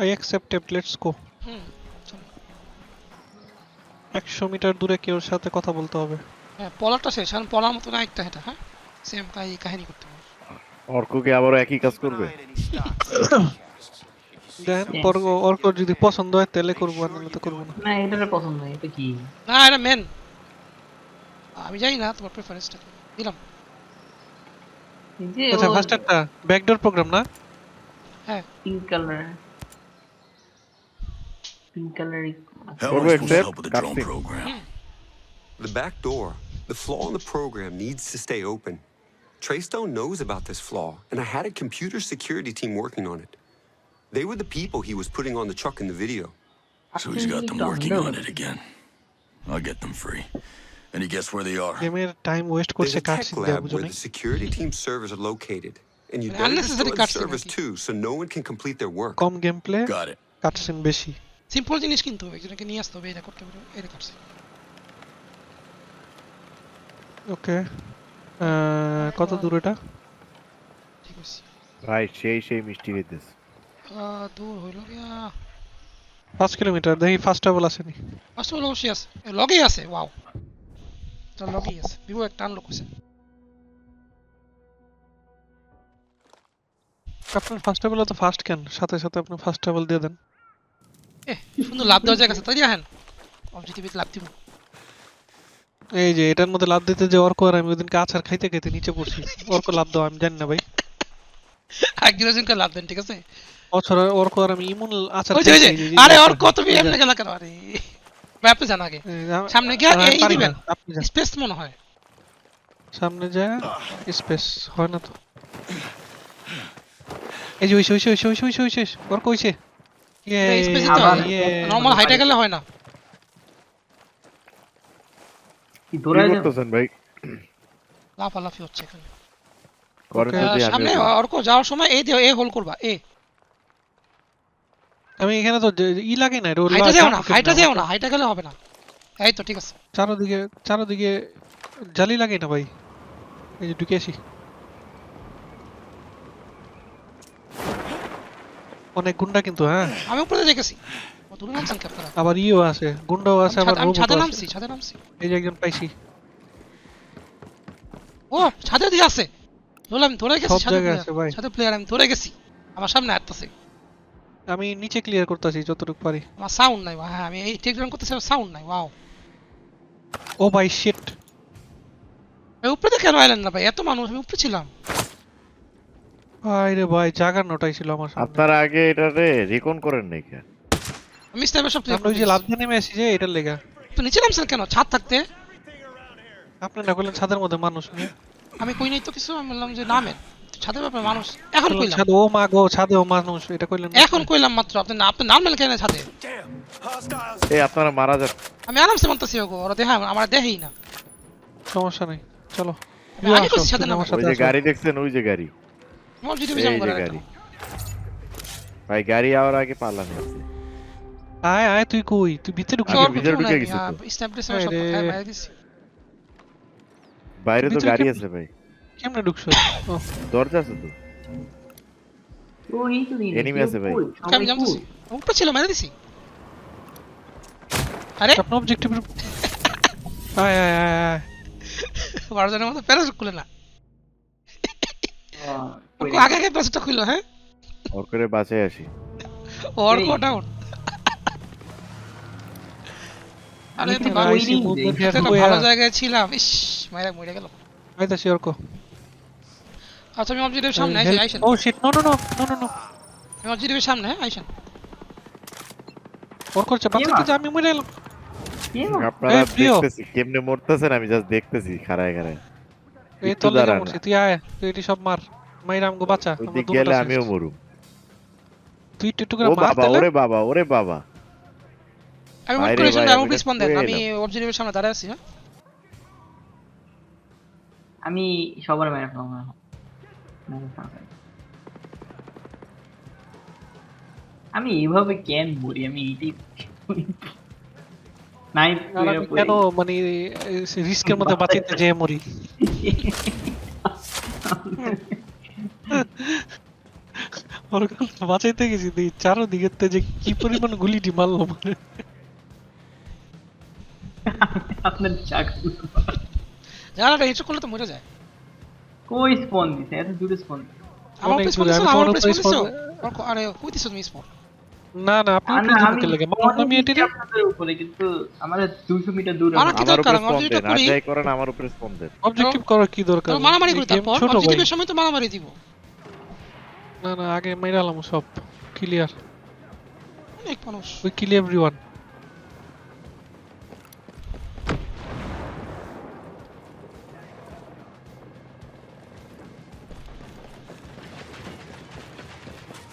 I accept it let's go hmm চলো। একশো metre দূরে কেউ সাথে কথা বলতে হবে? হ্যাঁ পলারটা শেষ কারণ পলার মতো না একটা এটা হ্যাঁ? সেম কাহিনী করতে হবে। অর্ককে আবারও একই কাজ করবে? দেন. অর্ক যদি পছন্দ হয় তাহলে করব আর নাহলে তো করব না। না এটা পছন্দ হয় এটা কি? না এটা মেন আমি জানি না তোমার প্রেফারেন্সটা দিলাম। আচ্ছা ফার্স্ট একটা ব্যাকডোর প্রোগ্রাম না? Pink colour color. How am I supposed to help with the drone program? Hmm. The back door, the flaw in the program needs to stay open. Traystone knows about this flaw, and I had a computer security team working on it. They were the people he was putting on the truck in the video. So he's got them working on it again. I'll get them free. Any guess where they are? There's a tech lab where the security team servers are located. And you don't destroy the servers too, so no one can complete their work. Got it. Simple জিনিস কিনতে হবে একজনকে নিয়ে আসতে হবে এটা করতে হবে এটা কাটছে ওকে। কত দূর এটা? ঠিক আছে। ভাই সেই সেই মিষ্টি খেতেছে। দূর হইল গিয়া। পাঁচ কিলোমিটার দেখি ফার্স্ট ট্রাভেল আসেনি। ফার্স্ট অফ অবশ্যই আছে। লগেই আছে ওয়াও তার লগেই আছে। ভিভো একটা আনলক হয়েছে আপনার ফার্স্ট ট্রাভেল তো ফার্স্ট কেন? সাথে সাথে আপনি ফার্স্ট ট্রাভেল দিয়ে দেন। এ সুন্দর লাভ দেওয়ার জায়গা আছে তাই দেখেন অবজেক্টিভিতে লাভ দিব। এই যে এটার মধ্যে লাভ দিতে যে অর্ক আর আমি ওদিনকে আচার খাইতে খাইতে নিচে পড়ছি। অর্ক লাভ দাও আমি জানি না ভাই। একজনকে লাভ দেন ঠিক আছে? বছর অর্ক আর আমি ইমন আচার যে যে যে- আরে যে- এই যে- এমনি গেল কেন? আরে ভাই, আপনি জান আগে। যে সামনে গিয়ে এই দিবেন। স্পেস মনে হয়। সামনে যায় স্পেস হয় না তো। এই যে ওইসে ওইসে ওইসে ওইসে ওইসে ওইসে অর্ক ওইসে। স্পেস দিতে। নর্মাল হাইটে গেলে হয় না। কি কি দৌড়ায় যাও করতেছেন ভাই? লাফালাফি হচ্ছে এখানে। করেন Okay. যদি আহ, আমি সামনে অর্ক যাওয়ার সময় এই দিয়ে এ হোল করবা এ। আমি এখানে তো যে- ই লাগে না রোল হাইটা যেও না হাইটা যেও না হাইটা গেলে হবে না। এই তো ঠিক আছে। চারোদিকে চারোদিকে জালি লাগে না ভাই? এই যে ঢুকে আসি। অনেক গুন্ডা কিন্তু হ্যাঁ। আমি উপরে দেখেছি। দূরে নামছেন কি আপনারা? আবার ইও আছে গুন্ডাও আছে আবার আমি ছাদে নামছি ছাদে নামছি। এই যে একজন পাইছি। ও ছাদে দিয়ে আছে। ধরে আমি ধরে গেছি ছাদে। ছাদে প্লেয়ার আমি ধরে গেছি। আমার সামনে আসতেছে আমি নিচে ক্লিয়ার করতেছি যতটুকু পারি। আমার সাউন্ড নাই হ্যাঁ আমি এই টেক ডাউন করতেছি সাউন্ড নাই ওয়াও ও ভাই শিট এই উপরে দেখে কেন আইলেন না ভাই? এত মানুষ আমি উপরে ছিলাম। ভাই রে ভাই জাগার নোটাই ছিল আমার সামনে। আপনারা আগে এটারে রিকন করেন নাই কেন আমি স্ন্যাপের সব আমরা ওই যে লাভ নেমে আসি যে এটার লেগা। তো নিচে নামছেন কেন? ছাদ থাকতে? আপনি না করলেন ছাদের মধ্যে মানুষ নিয়ে আমি কই নাই তো কিছু? আমি বললাম যে নামেন। ছাদের ব্যাপারে মানুষ। এখন কইলাম ছাদে ও মা গো ছাদে ও মানুষ এটা কইলেন এখন কইলাম মাত্র। আপনি না আপনি নামলেন কেন ছাদে? এই আপনারা মারা যান। আমি আরামসে মানতেছি ওগো। ওরা দেখা আমার দেহেই না। সমস্যা নেই চলো। আমি আসো, করছি সাথে আমার সাথে যে গাড়ি দেখছেন? ওই যে গাড়ি। আমার যদি এই বিজাম যে করে গাড়ি ভাই গাড়ি আওয়ার আগে পালানি আছে আয় আয় তুই কই তুই ভিতরে ঢুকে আগে ভিতরে ঢুকে গেছে তো। স্ন্যাপ ডিসে সব আরে। খাই মারি দিছি বাইরে তো ভিতরে গাড়ি কেমন- আছে ভাই কেমনে ঢুকছো ও দরজা আছে তো ও এই তো দিন Enemy আছে ভাই। আমি জানতেছি উপরে ছিল মেরে দিছি আরে আপনার অবজেক্টিভ আয় আয় আয় আয় বারোজনের মতো প্যারাসুট খুলে না ওকে আগে খুললো হ্যাঁ? ওর করে বাঁচে আসি। ওর আমি তো তো ভালো জায়গায় ছিলাম। ইস মাইরা মরে গেল। অর্ক আচ্ছা আমি সামনে আইসেন। ও shit no no no no no no আমি সামনে হ্যাঁ বাচ্চাকে যে আমি মরে এলাম কে মা? আপনারা দেখতেছি কেমনে মরতেছেন আমি জাস্ট দেখতেছি খাড়ায় খাড়ায়। এই তোর লেগে। মরছি তুই আয় তুই এটি সব মার। মাইরা আমগো বাঁচা ওই দিক গেলে আমিও মরুম। তুই একটু একটু করে মার তাহলে। ওরে বাবা ওরে বাবা। আমি বাইরে মোট করে আমি দেন আমি সামনে দাঁড়ায় আছি হ্যাঁ? আমি সবার মেরে ফেলাম আমি এইভাবে কেন মরি? আমি এইটাই নাই কেন মানে রিস্কের মধ্যে বাঁচাইতে যেয়ে মরি? বাঁচাইতে গেছি দেখি চারোদিকের তে যে কি পরিমাণ গুলিটি মারলো মানে আপনার চাকরি। হিট করলে তো মরে যায়। কই স্পন দিছে? এত দূরে স্পন আমার দিছো দিছো? আরে কই দিছো তুমি স্পন না না আপনি আমি দিকে লাগে এটি আপনাদের উপরে কিন্তু আমাদের 200 মিটার দূরে মারা কি দরকার? আমার যেটা দেন আর যাই করেন আমার উপরে স্পন দেন। অবজেক্টিভ করার কি দরকার? মারামারি করি তারপর অবজেক্টিভের সময় তো মারামারি দিব। না না আগে মাইরালাম সব ক্লিয়ার অনেক মানুষ। উই কিল এভরিওয়ান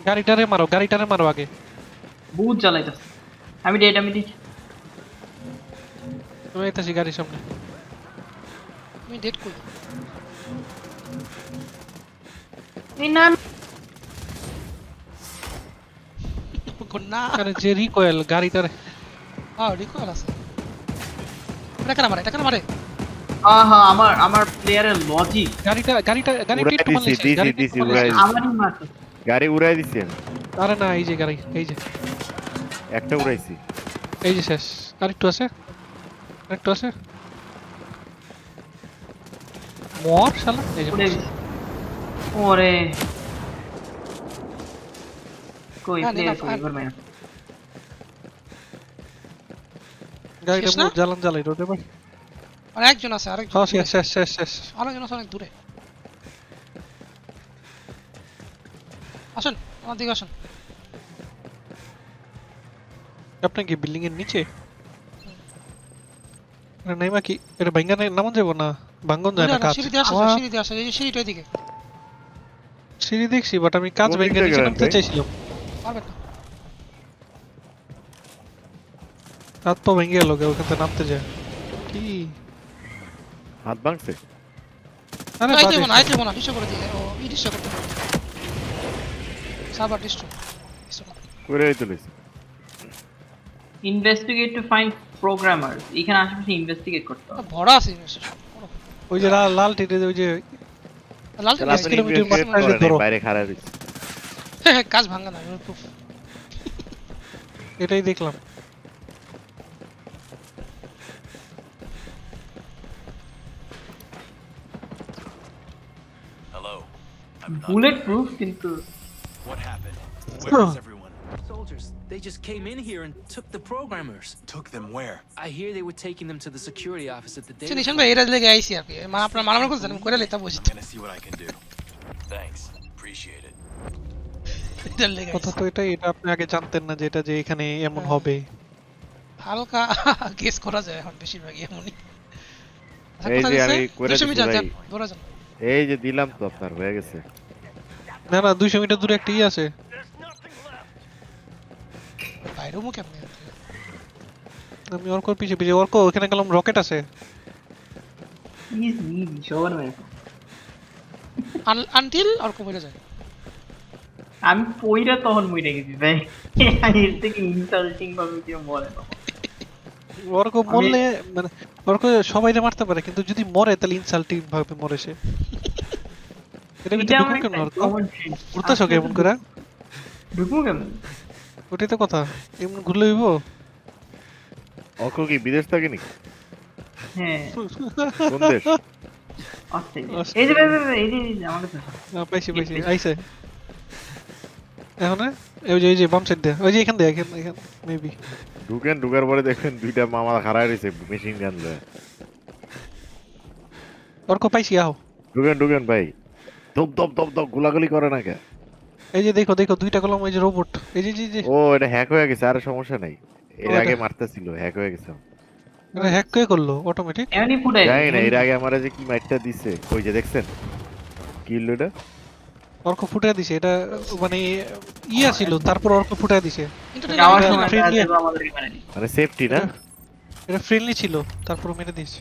গাড়িটারে মারো গাড়িটারে মারো আগে। বহুত জ্বালাইতেছে। আমি ডেট আমি ডেট আমি আইতাছি গাড়ির সামনে। আমি ডেট করি এই না না আরে যে রিকয়েল গাড়িটারে হ্যাঁ রিকয়েল আছে। এটা কেন মারে? এটা কেন মারে? আহা আমার আমার প্লেয়ারের লজিক গাড়িটা গাড়িটা গাড়িটা একটু মারলে দিছি, দিছি, গাড়িটা দিছি, একটু মারলে উড়াই আমারই মারতে গাড়ি উড়াই দিছি। আরে না এই যে গাড়ি এই যে। একটা উড়াইছি। এই যে শেষ। আরেকটু আছে? আরেকটু আছে? মর শালা। এই যে ওরে। কই প্লেয়ার নিলাম, কই আর- এবার মেরা গাড়িটা শেষ জ্বালান জ্বালাই রোডে ভাই আর একজন আছে আরেকজন হ্যাঁ শেষ শেষ শেষ শেষ আরেকজন আছে অনেক দূরে আসুন আমার দিকে আসুন আপনার কি বিল্ডিং এর নিচে আরে নাইমা কি এটা ভাঙ্গা নাই নামান যাব না ভাঙ্গন যায় না না, না, কাজ সিঁড়ি দিয়ে আসা সিঁড়ি দিয়ে আসা এই যে সিঁড়িটা এদিকে সিঁড়ি দেখছি বাট আমি কাজ ভেঙে নিচে নামতে চাইছিলাম পারবেন না হাত পা ভেঙে গেল ওখান থেকে নামতে যায় কি হাত ভাঙছে আরে আইতে বাজে আইতে না ডিস্টার্ব করে দিয়ে ও ই ডিস্টার্ব করতে সার্ভার ডিস্টার্ব করে হইতে লইছে ইনভেস্টিগেট টু ফাইন্ড প্রোগ্রামার এখানে আশেপাশে ইনভেস্টিগেট করতে হবে ভরা আছে ওই যে লাল টিটে ওই যে লাল। এই বাইরে খাড়া রইছে কাজ ভাঙা না প্রুফ এটাই দেখলাম Hello. I'm not. Bullet proof কিন্তু What happened? Where is everyone? Soldiers, they just came in here and took the programmers. Took them where? I hear they were taking them to the security office at the say data. নিশান ভাই এটা লেগে আইছি আর কি মা আপনার মারামারি করছেন আমি করে লইতা বুঝি I'm gonna see what I can do. Thanks. Appreciate it. এটা লেগে কথা। তো এটাই এটা আপনি আগে জানতেন না যে এটা যে এখানে এমন হ্যাঁ। হবে। হালকা গেস করা যায় এখন বেশিরভাগই এমনই। আচ্ছা, এই যে আমি করে দিছি। এই যে দিলাম তো আপনার হয়ে গেছে। না না দুইশো মিটার দূরে একটা ই আছে। বাইরেও মুখে আপনি আমি অর্কর পিছে পিছে অর্ক ওখানে গেলাম রকেট আছে। ইজ মেরে আনটিল আর কমে যায়। আমি পইরা তখন মইরা গেছি ভাই। এর থেকে ইনসাল্টিং ভাবে কেউ বলে না অর্ক মরলে মানে অর্ক সবাই মারতে পারে কিন্তু যদি মরে তাহলে ইনসাল্টিং ভাবে মরে সে। এটা ঢুকুন কেন অর্ক। উঠতেছো কেমন করে? কেমন? ওটাই তো কথা। এমন ঘুরলে হইব? অক কি বিদেশ থাকে নাকি? হ্যাঁ। কোন দেশ? এই যে এই যে পাইছি পাইছি। আইছে। এখন? এই যে এই যে বাম সাইড দিয়ে। ওই যে এখান দিয়ে এখান এখান মেবি ঢুকেন ঢুকার পরে দেখবেন দুইটা মামা খাড়া রয়েছে মেশিন গান লয়ে। অর্ক পাইছি আও ঢুকেন ঢুকেন ভাই। দপ দপ দপ দপ গুলাগুলি করে না কে? এই যে দেখো দেখো দুইটা কলম এই যে রোবট এই যে যে ও এটা হ্যাক হয়ে গেছে আর সমস্যা নাই। এর আগে মারতেছিল হ্যাক হয়ে গেছে। এটা হ্যাক কে করল? অটোমেটিক এমনি ফুটাই জানি না এর আগে আমার যে কি মাইটটা দিছে ওই যে দেখছেন? কি হলো এটা? অর্ক ফুটায় দিছে এটা মানে ইয়া ছিল তারপর অর্ক ফুটায় দিছে। মানে। সেফটি না? এটা ফ্রেন্ডলি ছিল তারপর মেরে দিয়েছে।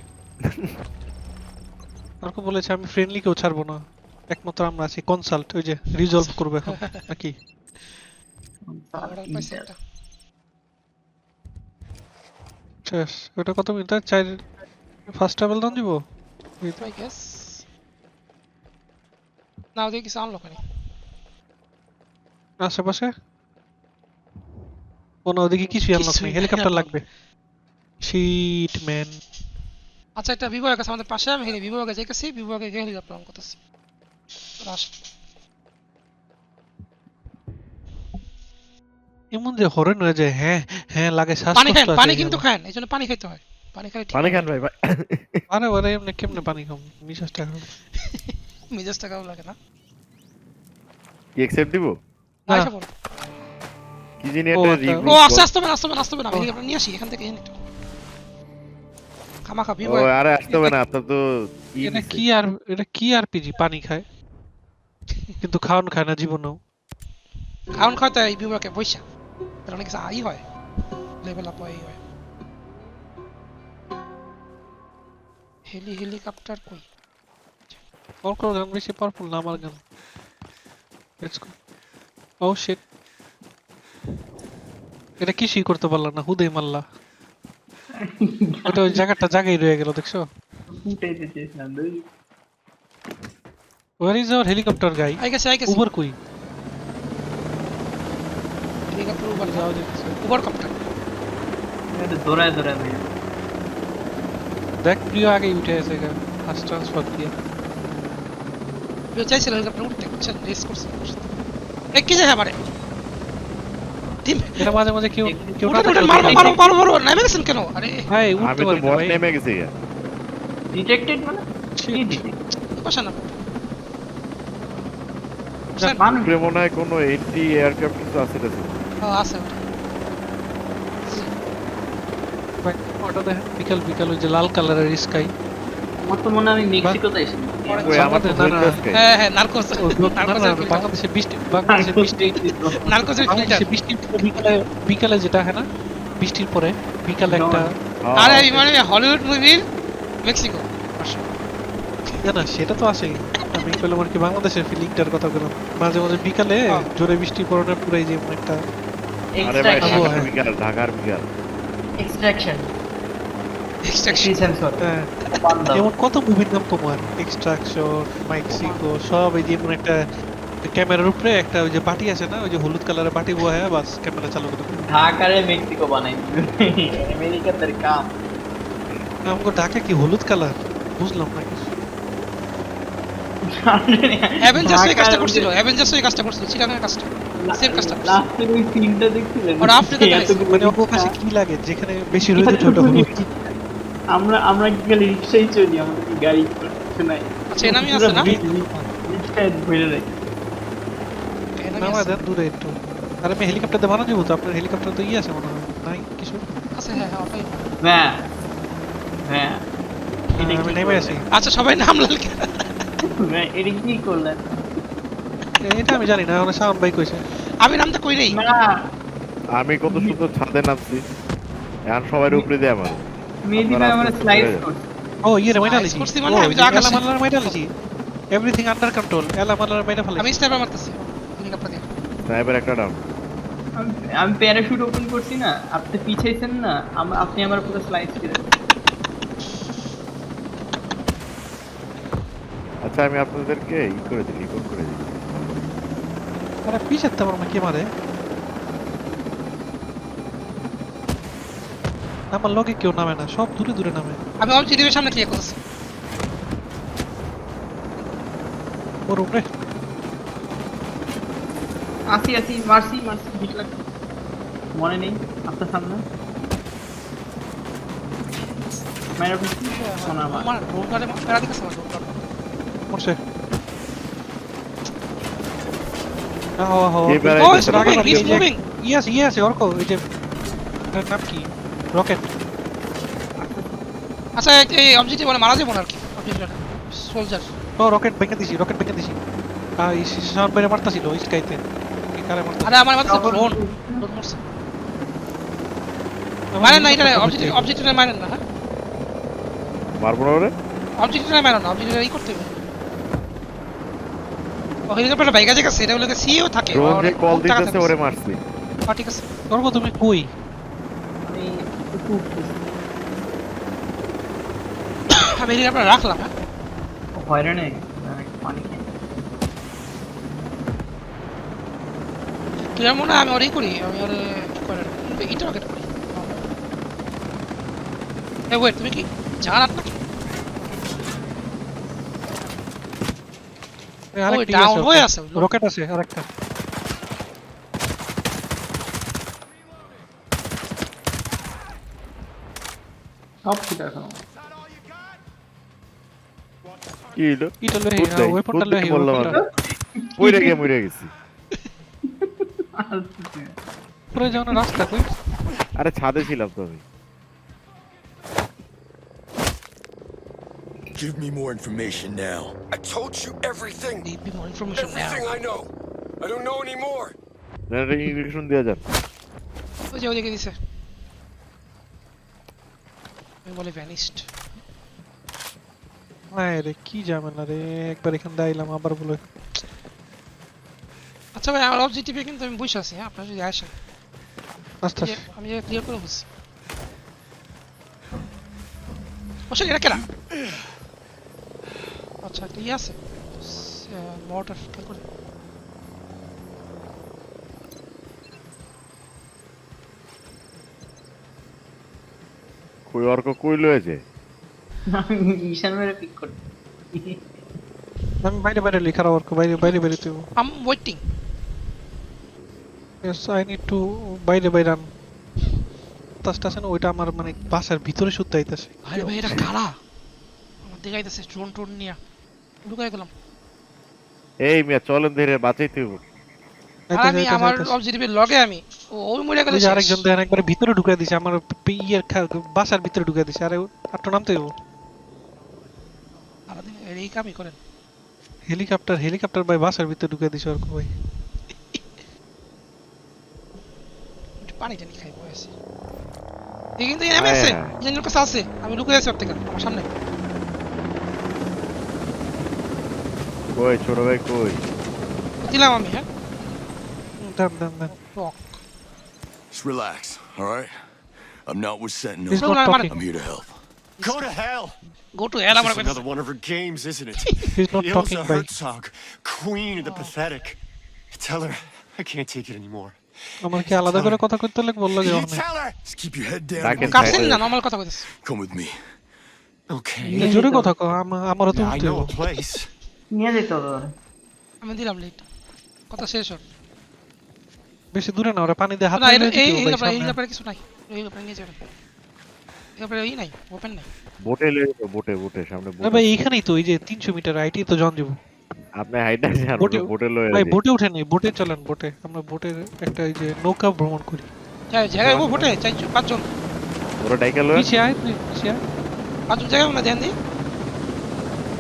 অর্ক বলেছে আমি ফ্রেন্ডলি কেউ ছাড়বো না। একমাত্র আমরা আছি কনসাল্ট ওই যে রিজলভ করবে এখন নাকি? শেষ ওটা কত মিনিট? চার ফার্স্ট ট্রাভেল দাম দিব? আই গেস না ওদিকে কিছু আনলো কেন আশেপাশে? কোনো ওদিকে কিছুই আনলক নেই। হেলিকপ্টার। লাগবে। শিট ম্যান আচ্ছা একটা বিভাগ আছে আমাদের পাশে আমি বিভাগে যাইতেছি বিভাগে গিয়ে হেলিকপ্টার অন করতেছি। রাশ এমন যে হরেন হয়ে যায় হ্যাঁ হ্যাঁ লাগে পানি খান পানি কিন্তু। খান এই জন্য পানি খাইতে হয়। পানি খাইলে ঠিক পানি। খান ভাই ভাই। আরে আরে এমনি কেমনে পানি খাম নিঃশ্বাসটা খাম মেজাজটা কেমন লাগে না। কি অ্যাকসেপ্ট দিব? না। পড়ো। কি জানি একটা একটা- ও আস্তে আস্তে হবে আস্তে হবে আস্তে হবে আমি ও। নিয়ে আসি এখান থেকে এনে একটু খামাখা ও আরে আসতে হবে না আপনার তো এটা কি আর এটা কি আর পিজি পানি খায়। কিন্তু খাওয়ান খায় না জীবনেও। খাওয়ান খাওয়াতে এই বিভাগে পয়সা তার অনেক আই হয়। লেভেল আপ হয় হেলি হেলিকপ্টার কই? ওর কোনো গান বেশি পাওয়ারফুল না আমার গান লেটস গো ও শিট এটা কিছুই করতে পারলা না হুদেই মারলা। ওটা ওই জায়গাটা জায়গায় রয়ে গেল দেখছ? ফুটাইতে চেয়েছিলাম দুই ওয়ার ইজ আওয়ার হেলিকপ্টার গাই আই গেছে আই গেছে উবার দেখ প্রিয় আগেই উঠে গা ফার্স্ট ট্রান্সফার দিয়ে। কেউ চাইছিল হেলিকপ্টার উঠতে বুঝছেন রেস করছে এ কি যায় আবার এটা মাঝে মাঝে কেউ কেউ না মারো মারো মারো মারো নেমে গেছেন কেন? আরে। ভাই উঠতে পারি না নেমে গেছি। ডিটেক্টেড মানে? কি Shit. detect? না। মনে হয় কোনো এন্টি এয়ারক্রাফট কিছু আছে টাছে। আছে। ওটা দেখেন বিকাল বিকাল ওই যে লাল কালারের স্কাই আমার তো মনে আমি মেক্সিকোতে এসেছি। হ্যাঁ হ্যাঁ নার্কোস। বাংলাদেশে বৃষ্টি। বাংলাদেশে বৃষ্টি নার্কোসের বিকালে বিকালে যেটা হয় না বৃষ্টির পরে বিকালে একটা আরে মানে হলিউড মুভির মেক্সিকো। না না সেটা তো আসেই। আমি বললাম আর কি বাংলাদেশের ফিলিংটার কথা বললাম। মাঝে মাঝে বিকালে হ্যাঁ। জোরে বৃষ্টি পড়ানোর পুরাই যে একটা আরে ভাই ঢাকার। বিকাল ঢাকার বিকাল। এক্সট্রাকশন এমন কত মুভির নাম তোমার? এক্সট্রাকশন মেক্সিকো সব এই যে এমন একটা ক্যামেরার উপরে একটা ওই যে বাটি আছে না? ওই যে হলুদ কালারের বাটি বয়া হয় বাস ক্যামেরা চালু করে ঢাকারে মেক্সিকো বানাই আমেরিকাদের কাম। আমাকে ঢাকা কি হলুদ কালার বুঝলাম না কিছু। অ্যাভেঞ্জার্স এই কাজটা করছিল অ্যাভেঞ্জার্স এই কাজটা করছিল চিটাগাং কাজটা। সেম কাজটা করছিল। ওই সিনটা দেখছিলেন ওরা আফ্রিকাতে মানে ওর কি লাগে? যেখানে বেশি হলুদ। আমরা আমরা কি খালি রিক্সাই চলি আমাদের কি গাড়ি কিছু নাই? আচ্ছা এনামি আছে না? রিক্সায় ধরে রাখি। এনামি নামা আছে? দূরে একটু। আর আমি হেলিকপ্টার দিয়ে বানানো যাব তো? আপনার হেলিকপ্টার তো ইয়ে আছে মনে হয়। নাই কিছু আছে হ্যাঁ হ্যাঁ ওটাই। হ্যাঁ হ্যাঁ। আমি নেমে করলেন? আচ্ছা সবাই নাম লাল? হ্যাঁ, এটা কি করলেন? এটা আমি জানি না ভাই কইছে। আমি নামটা কই নেই? না। আমি কত সুন্দর ছাদে নামছি। এখন সবার উপরে দিয়ে আমার মেহেদি ভাই আমার স্লাইড করছে। ও ইয়ে রে মাইটা লিছি করছি মানে আমি তো আকাশে- মালার মাইটা লিছি এভরিথিং আন্ডার কন্ট্রোল এলা মালার মাইটা ফেলে আমি স্নাইপার মারতেছি। স্নাইপার একটা ডাউন আমি- আমি প্যারাশুট ওপেন করছি না আপনি পিছাইছেন না আপনি আমার পুরো স্লাইড করে আচ্ছা আমি আপনাদেরকে ই করে দিই রিপোর্ট করে দিই। আরে পিছাতে আমার কে মারে? আমার লগে কেউ নামে না সব দূরে দূরে নামে। আমি অবজেক্টিভের সামনে ক্লিয়ার করতেছি ওর উপরে। আসি আসি মারছি মারছি হিট লাগছে। মনে নেই আপনার সামনে। মায়ের ফেলছি শোনা আমার। আমার দিতেছে আমার রোল গার্ড মরছে। আহো আহো কে বেড়াই ও দিছে? Moving he is moving yes yes Arka এই যে এটার কি? রকেট আচ্ছা এই- অবজেক্টিভ মানে মারা যাব না আর কি? সোলজার ও রকেট ভেঙে দিছি রকেট ভেঙে দিছি। আ এই শাওন বাইরে মারতাছিল স্কাইতে কি কারে মারতা আরে আমার মাথায় ড্রোন ড্রোন মারছে। মারেন না এটা অবজেক্টিভ অবজেক্টিভ মারেন না হ্যাঁ? মারবো না ওরে? অবজেক্টিভ মারেন না অবজেক্টিভ ই করতে হবে। ও হেলিকপ্টারটা বাইকা জায়গা সেটা হলো সিও থাকে। ড্রোন যে কল দিতেছে ওরে মারছি। ঠিক আছে। অর্ক তুমি কই। আমি হেলিকপ্টার রাখলাম হ্যাঁ? হয়রান হয়ে পানি তুই আর মনে হয় আমি ওরই করি আমি আর করে ইটা রকেট করি। এ ওয়েট তুমি কি জানাত না এই আরেকটা ওই ডাউন আছে, রকেট আছে আরেকটা। সব ঠিক এখন কি হলো ইটা লই খুদ দেয়, ওয়েপনটা লই বললাম। মরে গিয়ে মরে গেছি পরে যাও না রাস্তা কই আরে ছাদে ছিলাম তো আমি Give me more information now. I told you everything. need me more information now Everything I know. I don't know anymore. Injection দেওয়া যান ওই যে ওদিকে দিছে বলে ভ্যানিস্ট। হ্যাঁ রে কি ঝামেলা রে? একবার এখান দিয়ে আইলাম আবার বলে। আচ্ছা ভাই আমার অবজেক্টিভে কিন্তু আমি বসে আছি হ্যাঁ? আপনারা যদি আসেন। যে- আমি ক্লিয়ার করে বুঝছি অবশ্যই এটা কেনা আচ্ছা ইয়ে আছে? মর্টার করে কই অর্ক কই লয়ে যায়? আমি ঈশান মেরে পিক করি আমি বাইরে বাইরে লেখা রাখব বাইরে বাইরে বাইরে তুই। I'm waiting Yes, I need to বাইরে বাইরে আন। তাসটা আছে ওইটা আমার মানে বাসার ভিতরে শুদ্ধ আইতাছে। আরে ভাই এটা কারা? আমার দেখাইতেছে ড্রোন টোন নিয়ে। ঢুকাই দিলাম এই মিয়া চলেন ধরে বাঁচাইতে হইব। আর আমি আমার অবজেক্টিভের লগে আমি। ওই মরে গেলে ওই যে শেষ। আরেকজন দেখেন একবারে ভিতরে ঢুকে দিছে আমার পে- বাসার ভিতরে ঢুকে দিছে। আরে আটটা নামতে হইব সারাদিন এই কামই করেন। হেলিকপ্টার হেলিকপ্টার ভাই বাসার ভিতরে ঢুকে দিছে ওরকম ভাই। পানি টানি খাই বসে এই কিন্তু নেমে আছে। কাছে আছে। আমি লুকিয়ে আছি ওর থেকে আমার সামনে। কই ছোট ভাই কই? দিলাম আমি হ্যাঁ? দেন দেন দেন রক Just relax, all right? I'm not with Sentinel. He's not I'm talking. I'm here to help. Go to hell! To hell আমার This is another one of her games, isn't it? He's not talking, Ilsa bhai. Herzog, queen of the pathetic. Tell her I can't take it anymore. আমার কি আলাদা করে কথা কইতে লাগবে বলল যে You tell her! Just keep your head down. Back and in go. কাটছেন না নরমাল কথা কইতেছে Come with me. Okay. জোরে কথা কও তো উঠতে. নিয়ে যেতে হবে। আমি দিলাম কথা শেষ হল বেশি দূরে না ওরা পানি দিয়ে হাত না এই ব্যাপারে এই কিছু নাই। এই ব্যাপারে নিয়ে যাবেন এই ব্যাপারে নাই ওপেন নাই। বোটে লয়ে বোটে বোটে সামনে না ভাই এইখানেই তো ওই যে তিনশো মিটার আইটি তো জন যাব। আপনি হাইটা যান বোটে- বোটে লয়ে ভাই বোটে উঠে নেই বোটে চলেন বোটে। আমরা বোটের একটা ওই যে নৌকা ভ্রমণ করি। যাই জায়গায় ও ভোটে চারজন পাঁচজন। ওরা ডাইকা লয়ে পিছিয়ে আয় তুই আয়। পাঁচজন ধ্যান দিই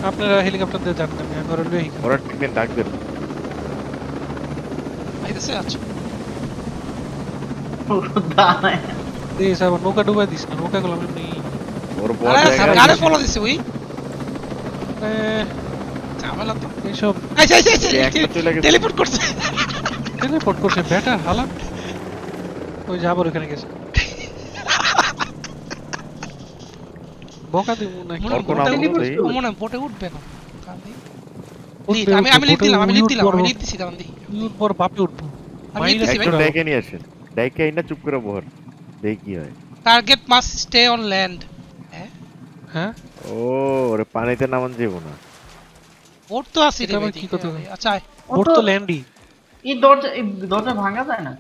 আপনারা হেলিকপ্টার দিয়ে যান না আমি ওরা লই ওরা টিকেন ডাক আইতেছে আচ্ছা। এই সব নৌকা ডুবাই দিস না নৌকা গুলো এমনি ওর বড় জায়গা কারে ফলো দিছে ওই ঝামেলা তো এইসব আইছে আইছে আইছে এই একটা চলে গেছে। টেলিপোর্ট করছে। টেলিপোর্ট করছে ব্যাটার হালাত। ওই যে ওখানে গেছে। বকা দিব নাকি মনে অল্প নাম বোটে উঠবে- না। আমি আমি লিড দিলাম আমি উঠবো, দিলাম আমি। লিড দিছি উঠবো বাপে উঠবো। আমি ভাই। নিয়ে আসেন। ডাইকে আইনা চুপ করে বহর। দেখি কি হয়। Target must stay on land হ্যাঁ? ও ওরে পানিতে নামান যাব না। বোট তো আছে রে কি কথা? আচ্ছা। বোট তো- ল্যান্ডই এই দরজা এই দরজা ভাঙা যায় না?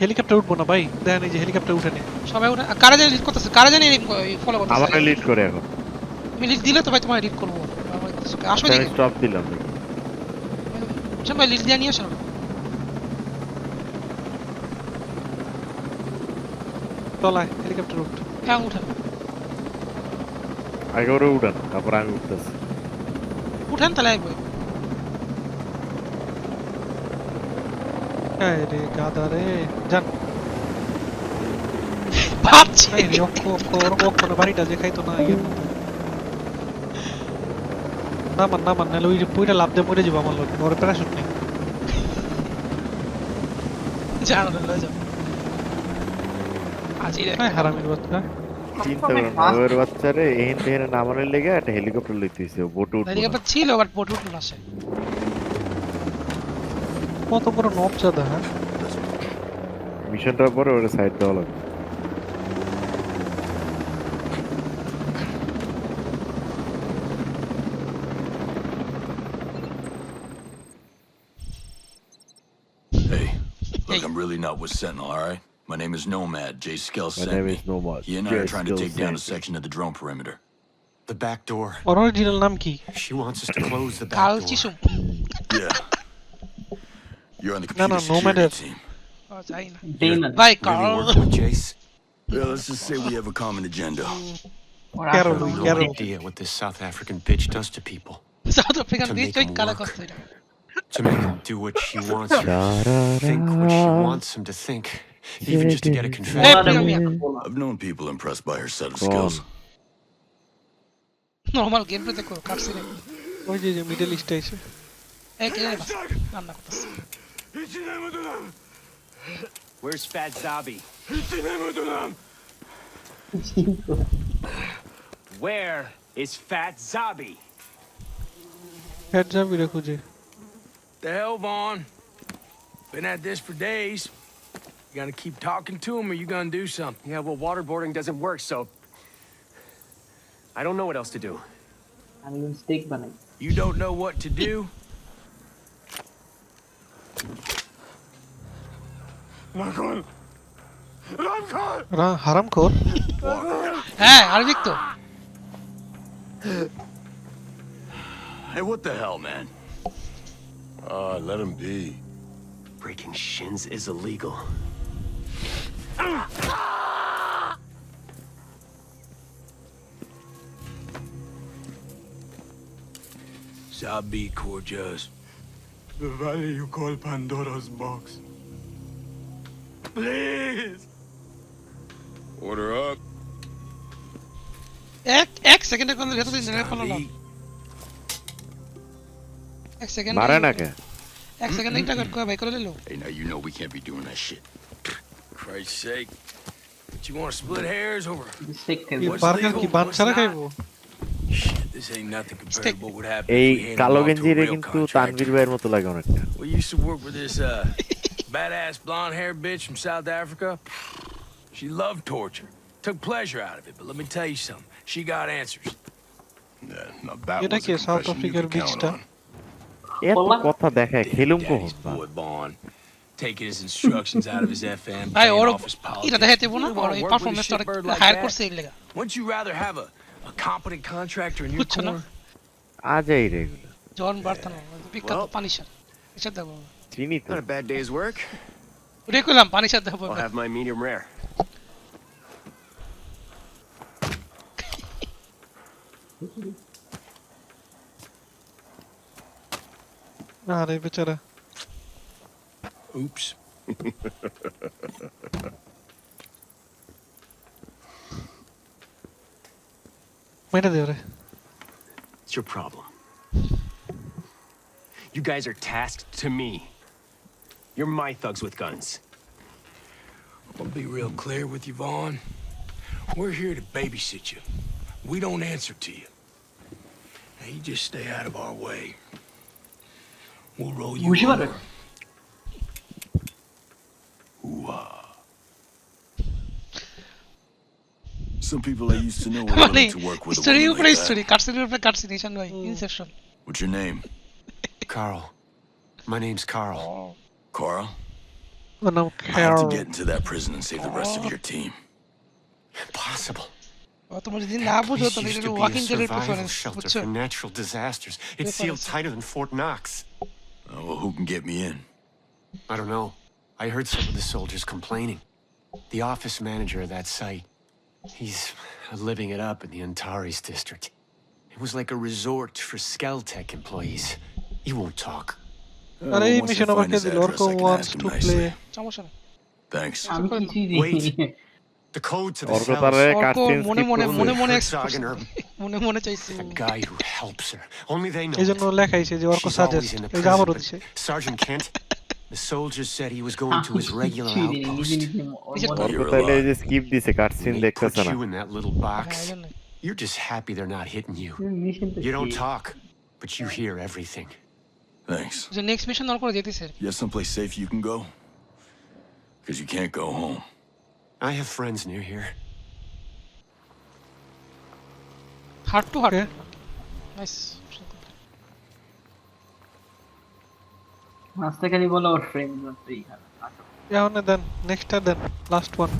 হেলিকপ্টার উঠবো না ভাই। দেখেন এই যে হেলিকপ্টার উঠে নেই সবাই ওরা কারা জানি লিড করতেছে? কারা জানি ফলো করতেছে? লিড করে এখন। তুমি লিড দিলে তো ভাই তোমার লিড করব। আসো দিকে স্টপ দিলাম। ভাই লিড দিয়ে নিয়ে আসো তলায় হেলিকপ্টার উঠ। হ্যাঁ উঠেন আগে ওরে উঠান তারপর আমি উঠতেছি। উঠেন তাহলে হ্যাঁ রে গাদা রে জান ভাবছি। এই রে অক্ষ অক্ষ অক্ষ না বাড়িটা যে খাইতো না ইয়ে নাহলে ওই পুইটা লাভ দিয়ে মরে যাব আমার লোক ওর প্যারাশুট নেই। জানো না যাও। আজি রে হ্যাঁ হারামির বাচ্চা চিন্তা করেন না, ওর বাচ্চারে এহেন তেহেন নামানোর লেগে একটা হেলিকপ্টার লইতেছে বোটে উঠবো এদিকে না। একটা ছিল বাট বোট উঠল না সে কত বড় নবজাদা হ্যাঁ মিশনটার পরে ওটা সাইড দেওয়া লাগবে Hey, look, Hey. I'm really not with Sentinel, all right? My name is Nomad. Jay Skell My sent name me. is Nomad. He and I are Jay trying to Skell take down a sent me. section of the drone perimeter. The back door. Original নাম কি She wants us to close the কাল back door. চিসুম Yeah. You're on the No, computer no, Nomad security is- team. ও যাই না demon ভাই Really কাল working with Jace? Yeah, let's just say we have a common agenda. ওরা Carol, আসলে No Carol. idea what this South African bitch does to people. South African To bitch make ওই him কালা work. করতে এটা To make him do what she wants him to think what she wants him to think. Even just to get a Hey, confession. ওরা Priya, বলা। I've known people impressed by her set of Go on. skills. Normal game প্লেতে করো কাটসিনে ওই যে যে middle ইস্টে এসে এই কে জানে বাস রান্না করতেছে Where's Fat Zabi? Where is Fat Zabi? Head যাবি রে খুঁজে The hell, Vaughn? Been at this for days. You gonna keep talking to him, or you gonna do something? Yeah, well, waterboarding doesn't work, so... I don't know what else to do. I'm gonna stick bunny. You don't know what to do? Nakul! Ramkor! Ra Haramkor? hey, Arabic to. Hey, what the hell, man? Uh, let him be. Breaking shins is illegal. Sabi Corjas. The valley you call Pandora's box. Please! Order up. এক এক সেকেন্ডের কোন ভেতর দিন রে follow এক second মারে না কে এক সেকেন্ড ইন্টার কর ভাই করে দিলো Hey, now you know we can't be doing that shit. Christ's sake. But you wanna split hairs over? Stake এই খেলবো What's বার্গার legal, কি বান what's ছাড়া not? খাইবো Shit, this ain't nothing compared Stick. to what would happen এই if we handed কালো him off to a গেঞ্জিরে real কিন্তু contractor. Tanvir ভাইয়ের মতো লাগে অনেকটা We used to work with this uh, badass blonde haired bitch from South Africa. She loved torture, took pleasure out of it. But let me tell you something. She got answers. Yeah, now that এটা was কি a south confession you আফ্রিকার could count বিচটা on. এত বললাম? কথা দেখায় খেলুম কখন Daddy's boy Vaughn, Taking his instructions out of his FM, playing or off his politics. এটা দেখাইতে না wanna এই shitbird like হায়ার করছে এই লেগা Wouldn't you rather have a, a competent contractor in your corner? আজাই রে জন বার্তানো বিখ্যাত Well- পানিশার এসে দেবো চিনি তো Not a bad day's work. ওটাই কইলাম পানিশার দেবো I'll have my medium rare. আরে বেচারা Oops. Wait a minute. It's your problem. You guys are tasked to me. You're my thugs with guns. I'll be real clear with you, Vaughn. We're here to babysit you. We don't answer to you. Now you just stay out of our way. We'll roll you over. Some people I used to know were মানে willing to work with a স্টোরির woman উপরে like story that. কাটসিনের উপরে cutscene Ishan ভাই Inception What's your name? Carl. My name's Carl. Carl? ওর নাম I have খেয়াল to get into that prison and save the rest of your team. Impossible. ও তোমার যদি না বুঝো This তাহলে used এটা to be walking a ডেডের survival preference shelter বুঝছো for natural disasters. It's sealed Reference. tighter than Fort Knox. Uh, well, who can get me in? I don't know. I heard some of the soldiers complaining. The office manager of that site, he's living it up in the Antares district. It was like a resort for Skeltech employees. He won't talk. Uh, আরে এই once I mission find আমাকে his দিল address, Arko I can wants ask him to play nicely. সমস্যা নেই Thanks. আমি কিছুই Wait. দিই The code to the Arka cells. তারে অর্ক কাটসিন মনে স্কিপ মনে করবে মনে মনে Herzog and express- her- মনে মনে চাইছে A guy who helps her. Only they know. এই it. জন্য লেখাইছে যে Arko She's always suggest in the এই যে আবারও prison, দিছে but Sergeant Kent, the soldiers said he was going to his regular কিছুই দিই নিজে outpost. নিজে নিজের মনে- অর্ক You're তাইলে এই alive. যে স্কিপ দিছে When কাটসিন they put দেখতেছে না you in that little হ্যাঁ box, এই জন্যই। you're just happy they're not hitting you. Mission তো You don't শেষ। talk, but you hear everything. Thanks. যে নেক্সট মিশন অন করে যেতেছে আর কি। You have someplace safe you can go? Because you can't go home. I have friends near here. Heart to heart Okay. Nice খালি বলো ওর এখন দেন নেক্সটটা দেন last one